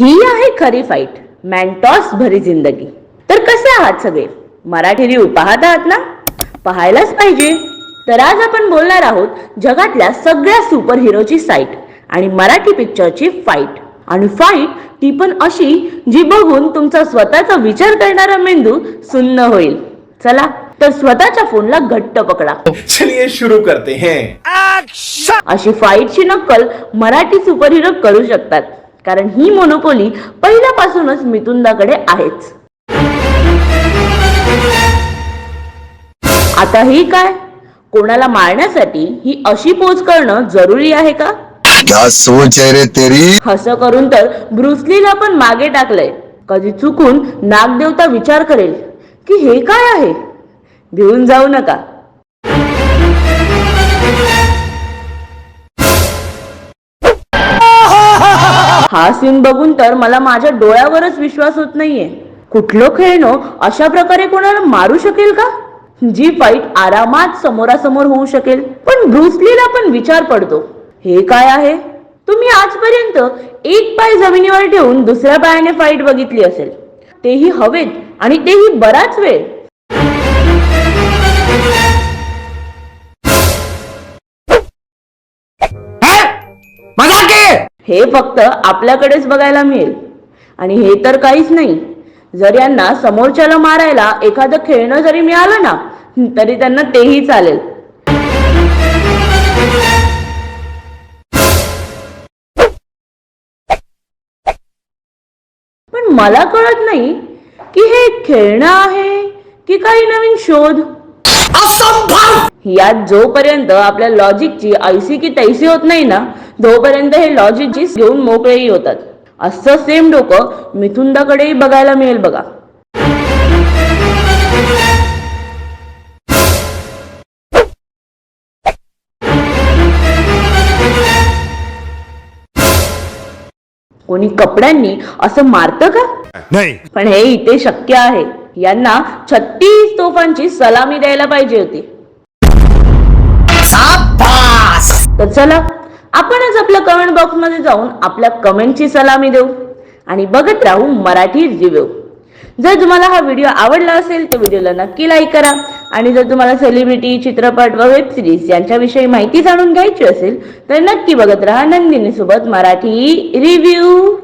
ही आहे खरी फाईट मॅन्टॉस भरी जिंदगी. तर कसे आहात सगळे? मराठी रिव्ह पाहत आहात ना? पाहायलाच पाहिजे. तर आज आपण बोलणार आहोत जगातल्या सगळ्या सुपर हिरोची साईट आणि मराठी पिक्चरची फाईट आणि फाईट ती पण अशी जी बघून तुमचा स्वतःचा विचार करणारा मेंदू सुन्न होईल. चला तर स्वतःच्या फोनला घट्ट पकडा. चलिए शुरू करते हैं. अशी फाईटची नक्कल मराठी सुपरहिरो करू शकतात. कारण ही मोनोपोली पहिल्यापासूनच मितुंदाकडे आहेच. आता ही काय? कोणाला मारण्यासाठी ही अशी पोच करणं जरुरी आहे का? क्या सोच है रे तेरी? असं करून तर ब्रुसलीला पण मागे टाकलंय. कधी चुकून नागदेवता विचार करेल की हे काय आहे? भिवून जाऊ नका. हा सीन बघून तर मला माझ्या डोळ्यावरच विश्वास होत नाहीये. कुठलं खेळणं अशा प्रकारे कोणाला मारू शकेल का? जी फाईट आरामात समोरासमोर होऊ शकेल पण ब्रुसलीला पण विचार पडतो. हे काय आहे? तुम्ही आजपर्यंत एक पाय जमिनीवर ठेवून दुसऱ्या पायाने फाईट बघितली असेल. तेही हवेत आणि तेही बराच वेळ. हे फक्त आपल्याकडेच बघायला मिळेल. आणि हे तर काहीच नाही. जर यांना समोरच्याला मारायला एखादं खेळणं जरी मिळालं ना तरी त्यांना तेही चालेल. पण मला कळत नाही की हे खेळणं आहे की काही नवीन शोध? यात जोपर्यंत आपल्या लॉजिकची ऐसी की तैसी होत नाही ना तोपर्यंत हे लॉजिकची घेऊन मोकळेही होतात. असं सेम डोकं मिथुंदाकडेही बघायला मिळेल बघा. कोणी कपड्यांनी असं मारतं का? नहीं. पण हे इथे शक्य आहे. यांना छत्तीस तोफांची सलामी द्यायला पाहिजे होती. तर चला आपणच आपल्या कमेंट बॉक्समध्ये जाऊन आपल्या कमेंटची सलामी देऊ आणि बघत राहू मराठी रिव्ह्यू जर तुम्हाला हा व्हिडिओ आवडला असेल तर व्हिडिओला नक्की लाईक करा. आणि जर तुम्हाला सेलिब्रिटी चित्रपट व वेब सिरीज यांच्याविषयी माहिती जाणून घ्यायची असेल तर नक्की बघत राहा नंदिनी सोबत मराठी रिव्ह्यू